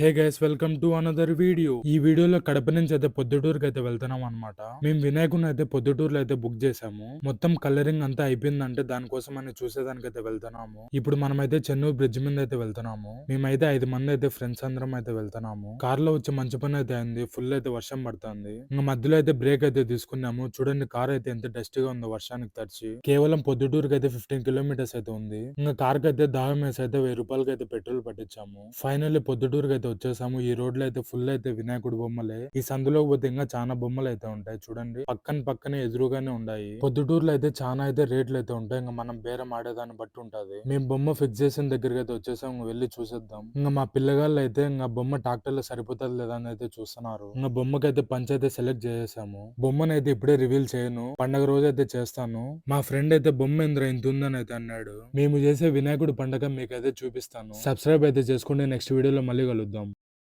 Hey guys welcome to another video ఈ వీడియోలో కడప నుంచి అయితే పొద్దుటూరుకి అయితే వెళ్తున్నాం అనమాట మేము వినాయకుని అయితే పొద్దుటూరులో అయితే బుక్ చేసాము మొత్తం కలరింగ్ అంతా అయిపోయిందంటే దానికోసం అని చూసేదానికి అయితే వెళ్తున్నాము. ఇప్పుడు మనం అయితే చెన్నూరు బ్రిడ్జ్ మీద అయితే వెళ్తున్నాము. మేమైతే ఐదు మంది అయితే ఫ్రెండ్స్ అందరం అయితే వెళ్తున్నాము. కార్లో వచ్చి మంచి పని అయితే అయింది. ఫుల్ అయితే వర్షం పడుతుంది. ఇంకా మధ్యలో అయితే బ్రేక్ అయితే తీసుకున్నాము. చూడండి కార్ అయితే ఎంత డస్ట్గా ఉందో వర్షానికి తడిచి. కేవలం పొద్దుటూరుకి అయితే ఫిఫ్టీన్ కిలోమీటర్స్ అయితే ఉంది. ఇంకా కార్కి అయితే దాహం వేసి అయితే వెయ్యి రూపాయలకి అయితే పెట్రోల్ పట్టించాము. ఫైనల్లీ పొద్దుటూరుకి అయితే వచ్చేసాము. ఈ రోడ్లో అయితే ఫుల్ అయితే వినాయకుడు బొమ్మలే. ఈ సందులోకి పోతే ఇంకా చాలా బొమ్మలు అయితే ఉంటాయి చూడండి. పక్కన పక్కనే ఎదురుగానే ఉన్నాయి. పొద్దుటూరులో అయితే చాలా అయితే రేట్లు అయితే ఉంటాయి. ఇంకా మనం బేరం ఆడేదాన్ని బట్టి ఉంటది. మేము బొమ్మ ఫిక్స్ చేసిన దగ్గరికి అయితే వచ్చేసాం వెళ్ళి చూసేద్దాం. ఇంకా మా పిల్లగాళ్ళు అయితే ఇంకా బొమ్మ ట్రాక్టర్లో సరిపోతుంది లేదా అని అయితే చూస్తున్నారు. ఇంకా బొమ్మకి అయితే పంచ్ సెలెక్ట్ చేసేసాము. బొమ్మను అయితే ఇప్పుడే రివీల్ చేయను. పండగ రోజు అయితే చేస్తాను. మా ఫ్రెండ్ అయితే బొమ్మ ఇంద్ర ఇంత ఉందని అయితే అన్నాడు. మేము చేసే వినాయకుడు పండగ మీకైతే చూపిస్తాను. సబ్స్క్రైబ్ అయితే చేసుకుంటే నెక్స్ట్ వీడియోలో మళ్ళీ కలుద్దాం. domu